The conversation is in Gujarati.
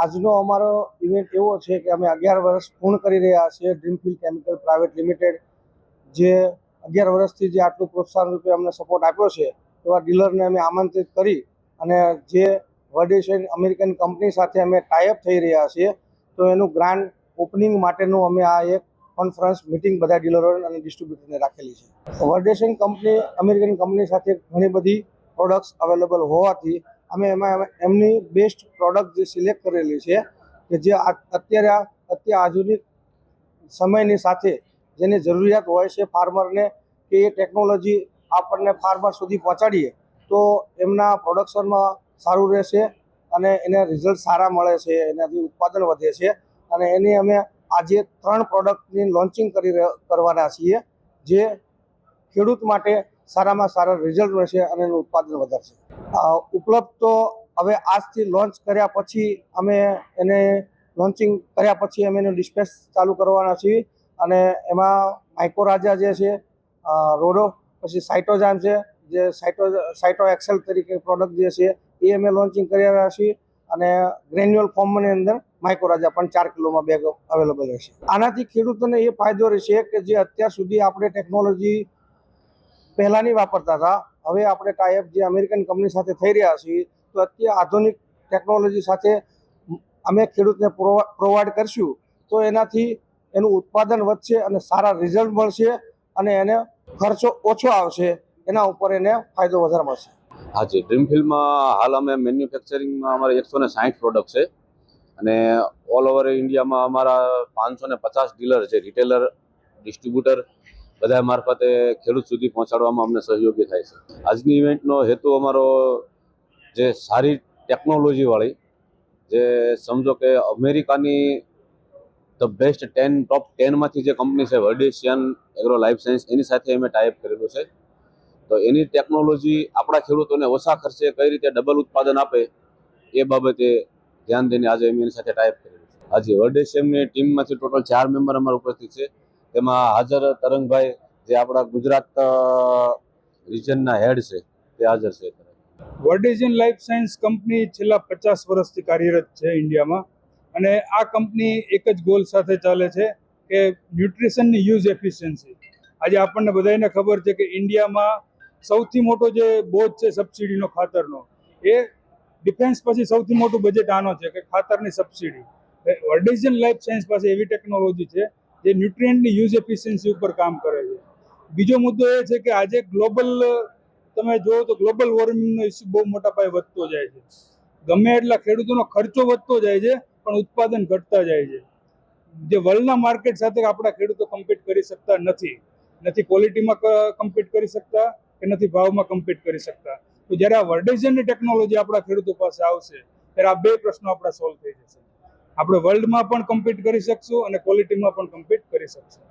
આજનો અમારો ઇવેન્ટ એવો છે કે અમે અગિયાર વર્ષ પૂર્ણ કરી રહ્યા છીએ ડ્રીમફિલ્ડ કેમિકલ પ્રાઇવેટ લિમિટેડ જે અગિયાર વર્ષથી જે આટલું પ્રોત્સાહન રૂપે અમને સપોર્ટ આપ્યો છે, એવા ડીલરને અમે આમંત્રિત કરી અને જે વર્ડેશન અમેરિકન કંપની સાથે અમે ટાઈઅપ થઈ રહ્યા છીએ, તો એનું ગ્રાન્ડ ઓપનિંગ માટેનું અમે આ એક કોન્ફરન્સ મિટિંગ બધા ડીલરો અને ડિસ્ટ્રીબ્યુટરને રાખેલી છે. વર્ડેશન કંપની અમેરિકન કંપની સાથે ઘણી બધી પ્રોડક્ટ્સ અવેલેબલ હોવાથી અમે એમાં એમની બેસ્ટ પ્રોડક્ટ જે સિલેક્ટ કરેલી છે, કે જે અત્યારે અત્યારે આધુનિક સમયની સાથે જેની જરૂરિયાત હોય છે ફાર્મરને કે એ ટેકનોલોજી આપણને ફાર્મર સુધી પહોંચાડીએ, તો એમના પ્રોડક્શનમાં સારું રહેશે અને એને રિઝલ્ટ સારા મળે છે, એનાથી ઉત્પાદન વધે છે. અને એની અમે આજે ત્રણ પ્રોડક્ટની લોન્ચિંગ કરી કરવાના છીએ, જે ખેડૂત માટે સારામાં સારા રિઝલ્ટ મળશે અને એનું ઉત્પાદન વધારશે. ઉપલબ્ધ તો હવે આજથી લોન્ચ કર્યા પછી અમે એને લોન્ચિંગ કર્યા પછી અમે એનું ડિસ્પેચ ચાલુ કરવાના છીએ. અને એમાં માઇકોરાજા જે છે રોડો પછી સાઇટોજામ છે, જે સાઇટો સાઇટો એક્સેલ તરીકે પ્રોડક્ટ જે છે, એ અમે લોન્ચિંગ કર્યા છીએ. અને ગ્રેન્યુઅલ ફોર્મની અંદર માઇકોરાજા પણ ચાર કિલોમાં બેગ અવેલેબલ રહેશે. આનાથી ખેડૂતોને એ ફાયદો રહેશે કે જે અત્યાર સુધી આપણે ટેકનોલોજી પહેલાંની વાપરતા હતા હવે આપણે ટાઈઅપ જે અમેરિકન કંપની સાથે થઈ રહ્યા છીએ, તો અત્યારે આધુનિક ટેકનોલોજી સાથે અમે ખેડૂતને પ્રોવાઈડ કરશું, તો એનાથી એનું ઉત્પાદન વધશે અને સારા રિઝલ્ટ મળશે અને એને ખર્ચો ઓછો આવશે, એના ઉપર એને ફાયદો વધારે મળશે. હાજી ડ્રીમ ફિલ્ડમાં હાલ અમે મેન્યુફેક્ચરિંગમાં અમારે એકસો ને સાઠ પ્રોડક્ટ છે અને ઓલ ઓવર ઇન્ડિયામાં અમારા પાંચસો ને પચાસ ડીલર છે રિટેલર ડિસ્ટ્રીબ્યુટર બધા મારફતે ખેડૂત સુધી પહોંચાડવામાં અમને સહયોગી થાય છે. આજની ઇવેન્ટનો હેતુ અમારો જે સારી ટેકનોલોજીવાળી જે સમજો કે અમેરિકાની ધ બેસ્ટ ટેન ટોપ ટેનમાંથી જે કંપની છે વર્ડિશિયન એગ્રો લાઈફ સાયન્સ એની સાથે અમે ટાઈપ કરેલું છે. તો એની ટેકનોલોજી આપણા ખેડૂતોને ઓછા ખર્ચે કઈ રીતે ડબલ ઉત્પાદન આપે, એ બાબતે ધ્યાન દઈને આજે અમે એની સાથે ટાઈપ કરેલું છે. હાજી વર્ડેશિયમની ટીમમાંથી ટોટલ ચાર મેમ્બર અમારા ઉપસ્થિત છે. તેમાં હાજર તરંગભાઈ જે આપણા ગુજરાત રિજનના હેડ છે, તે હાજર છે વર્ડેજન લાઈફ સાયન્સ કંપની છેલ્લા પચાસ વર્ષથી કાર્યરત છે ઇન્ડિયામાં. અને આ કંપની એક જ ગોલ સાથે ચાલે છે કે ન્યુટ્રિશનની યુઝ એફિશિયન્સી આજે આપણને બધાને ખબર છે કે ઇન્ડિયામાં સૌથી મોટો જે બોજ છે સબસિડીનો ખાતરનો, એ ડિફેન્સ પછી સૌથી મોટું બજેટ આનો છે કે ખાતરની સબસિડી વર્ડેજન લાઈફ સાયન્સ પાસે એવી ટેકનોલોજી છે જે ન્યુટ્રિયન્ટની યુઝ એફિશિયન્સી ઉપર કામ કરે છે. બીજો મુદ્દો એ છે કે આજે ગ્લોબલ, તમે જોવો તો ગ્લોબલ વોર્મિંગનો ઇસ્યુ બહુ મોટા પાયે વધતો જાય છે. ગમે એટલા ખેડૂતોનો ખર્ચો વધતો જાય છે, પણ ઉત્પાદન ઘટતા જાય છે. જે વર્લ્ડના માર્કેટ સાથે આપણા ખેડૂતો કમ્પીટ કરી શકતા નથી. નથી ક્વોલિટીમાં કમ્પીટ કરી શકતા કે નથી ભાવમાં કમ્પીટ કરી શકતા. તો જ્યારે આ વર્ડેઝનની ટેકનોલોજી આપણા ખેડૂતો પાસે આવશે, ત્યારે આ બે પ્રશ્નો આપણા સોલ્વ થઈ જશે. આપણે વર્લ્ડમાં પણ કમ્પીટ કરી શકશું અને ક્વોલિટીમાં પણ કમ્પીટ કરી શકશું.